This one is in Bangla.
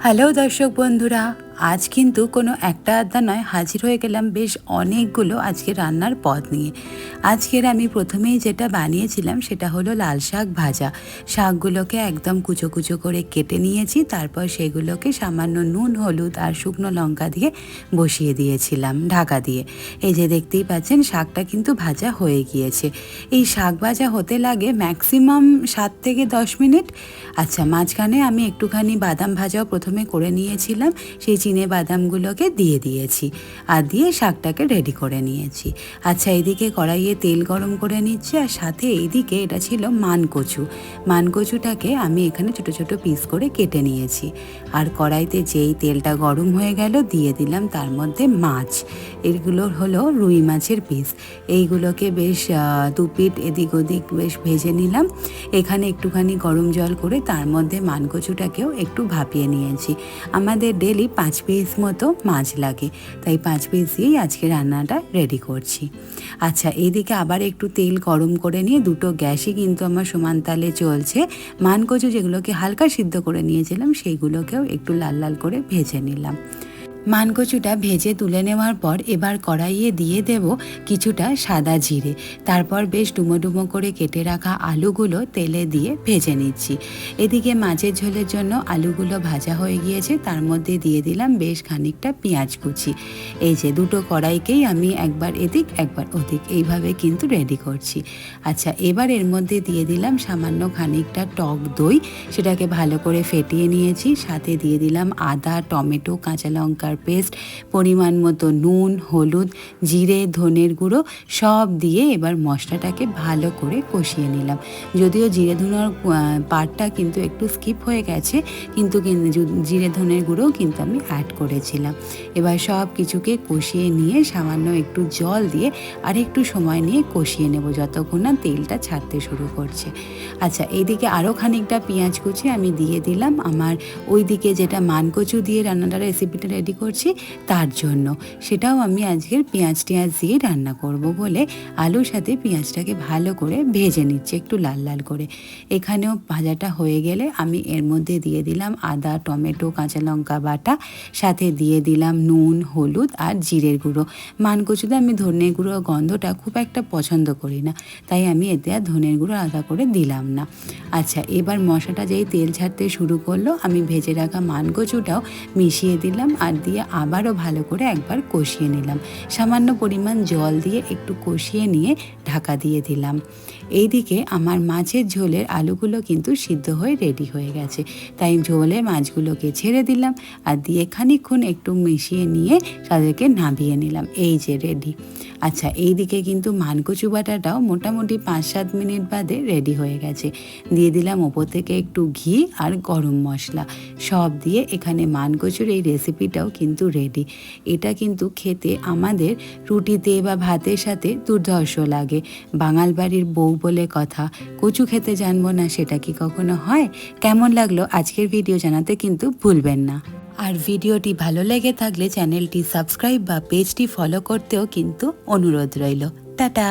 হ্যালো দর্শক বন্ধুরা আজ কিন্তু কোনো একটা আড্ডা নয়, হাজির হয়ে গেলাম বেশ অনেকগুলো আজকে রান্নার পদ নিয়ে। আজকের আমি প্রথমেই যেটা বানিয়েছিলাম সেটা হলো লাল শাক ভাজা। শাকগুলোকে একদম কুচো কুচো করে কেটে নিয়েছি, তারপর সেগুলোকে সামান্য নুন, হলুদ আর শুকনো লঙ্কা দিয়ে বসিয়ে দিয়েছিলাম ঢাকা দিয়ে। এই যে দেখতেই পাচ্ছেন, শাকটা কিন্তু ভাজা হয়ে গিয়েছে। এই শাক ভাজা হতে লাগে ম্যাক্সিমাম সাত থেকে দশ মিনিট। আচ্ছা মাঝখানে আমি একটুখানি বাদাম ভাজাও প্রথমে করে নিয়েছিলাম। সেই চিনে বাদামগুলোকে দিয়ে দিয়েছি আর দিয়ে শাকটাকে রেডি করে নিয়েছি। আচ্ছা এদিকে কড়াইয়ে তেল গরম করে নিচ্ছি আর সাথে এইদিকে এটা ছিল মানকচু। মানকচুটাকে আমি এখানে ছোট ছোট পিস করে কেটে নিয়েছি। আর কড়াইতে যেই তেলটা গরম হয়ে গেল দিয়ে দিলাম তার মধ্যে মাছ। এগুলো হলো রুই মাছের পিস এইগুলোকে বেশ আহ, দু পিঠ এদিক ওদিক বেশ ভেজে নিলাম। এখানে একটুখানি গরম জল করে তার মধ্যে মানকচুটাকেও একটু ভাপিয়ে নিয়েছি। আমাদের ডেলি পাঁচ পিস মতো মাছ লাগে। তাই পাঁচ পিস দিয়েই আজকে রান্নাটা রেডি করছি। আচ্ছা এদিকে আবার একটু তেল গরম করে নিয়ে দুটো গ্যাসই কিন্তু আমার সমান তালে চলছে। মানকচু যেগুলোকে হালকা সিদ্ধ করে নিয়েছিলাম, সেইগুলোকেও একটু লাল লাল করে ভেজে নিলাম। মানকচুটা ভেজে তুলে নেওয়ার পর এবার কড়াইয়ে দিয়ে দেব কিছুটা সাদা জিরে। তারপর বেশ ডুমো ডুমো করে কেটে রাখা আলুগুলো তেলে দিয়ে ভেজে নিচ্ছি। এদিকে মাছের ঝোলের জন্য আলুগুলো ভাজা হয়ে গিয়েছে, তার মধ্যে দিয়ে দিলাম বেশ খানিকটা পেঁয়াজ কুচি। এই যে দুটো কড়াইকেই আমি একবার এদিক, একবার ওদিক, এইভাবে কিন্তু রেডি করছি। আচ্ছা এবার এর মধ্যে দিয়ে দিলাম সামান্য খানিকটা টক দই। সেটাকে ভালো করে ফেটিয়ে নিয়েছি, সাথে দিয়ে দিলাম আদা, টমেটো, কাঁচা লঙ্কার পেস্ট, পরিমাণ মতো নুন, হলুদ, জিরে, ধনের গুঁড়ো সব দিয়ে এবার মশলাটাকে ভালো করে কষিয়ে নিলাম। যদিও জিরে ধনের পাটটা কিন্তু একটু স্কিপ হয়ে গেছে, কিন্তু জিরে ধনের গুঁড়োও কিন্তু আমি অ্যাড করেছিলাম। এবার সব কিছুকে কষিয়ে নিয়ে সামান্য একটু জল দিয়ে আর একটু সময় নিয়ে কষিয়ে নেব, যতক্ষণ না তেলটা ছাড়তে শুরু করছে। আচ্ছা এইদিকে আরও খানিকটা পেঁয়াজ কুচি আমি দিয়ে দিলাম। আমার ওই দিকে যেটা মানকচু দিয়ে রান্নাটা রেসিপিটা রেডি করছি তার জন্য। সেটাও আমি আজকের পেঁয়াজ টিয়াজ দিয়ে রান্না করব বলে আলুর সাথে পেঁয়াজটাকে ভালো করে ভেজে নিচ্ছি একটু লাল লাল করে। এখানেও ভাজাটা হয়ে গেলে আমি এর মধ্যে দিয়ে দিলাম আদা, টমেটো, কাঁচা লঙ্কা বাটা। সাথে দিয়ে দিলাম নুন, হলুদ আর জিরের গুঁড়ো। মানকচুতে আমি ধনের গুঁড়ো গন্ধটা খুব একটা পছন্দ করি না, তাই আমি এতে আর ধনের গুঁড়ো আলাদা করে দিলাম না। আচ্ছা এবার মশলাটা যেই তেল ছাড়তে শুরু করল, আমি ভেজে রাখা মানকচুটাও মিশিয়ে দিলাম আর দিয়ে আবারও ভালো করে একবার কষিয়ে নিলাম। সামান্য পরিমাণ জল দিয়ে একটু কষিয়ে নিয়ে ঢাকা দিয়ে দিলাম। এইদিকে আমার মাছের ঝোলের আলুগুলো কিন্তু সিদ্ধ হয়ে রেডি হয়ে গেছে। তাই ঝোলে মাছগুলোকে ছেড়ে দিলাম আর দিয়ে খানিকক্ষণ একটু মিশিয়ে নিয়ে তাদেরকে নামিয়ে নিলাম। এই যে রেডি। আচ্ছা এইদিকে কিন্তু মানকচু বাটাটাও মোটামুটি পাঁচ সাত মিনিট বাদে রেডি হয়ে গেছে। দিয়ে দিলাম ওপর থেকে একটু ঘি আর গরম মশলা। সব দিয়ে এখানে মানকচুর এই রেসিপিটাও কিন্তু রেডি এটা কিন্তু খেতে আমাদের রুটিতে বা ভাতের সাথে দুর্ধর্ষ লাগে। বাঙাল বাড়ির বউ বলে কথা, কচু খেতে জানব না সেটা কি কখনো হয়? কেমন লাগল আজকের ভিডিও জানাতে কিন্তু ভুলবেন না। আর ভিডিওটি ভালো লেগে থাকলে চ্যানেলটি সাবস্ক্রাইব বা পেজটি ফলো করতেও কিন্তু অনুরোধ রইল। টাটা!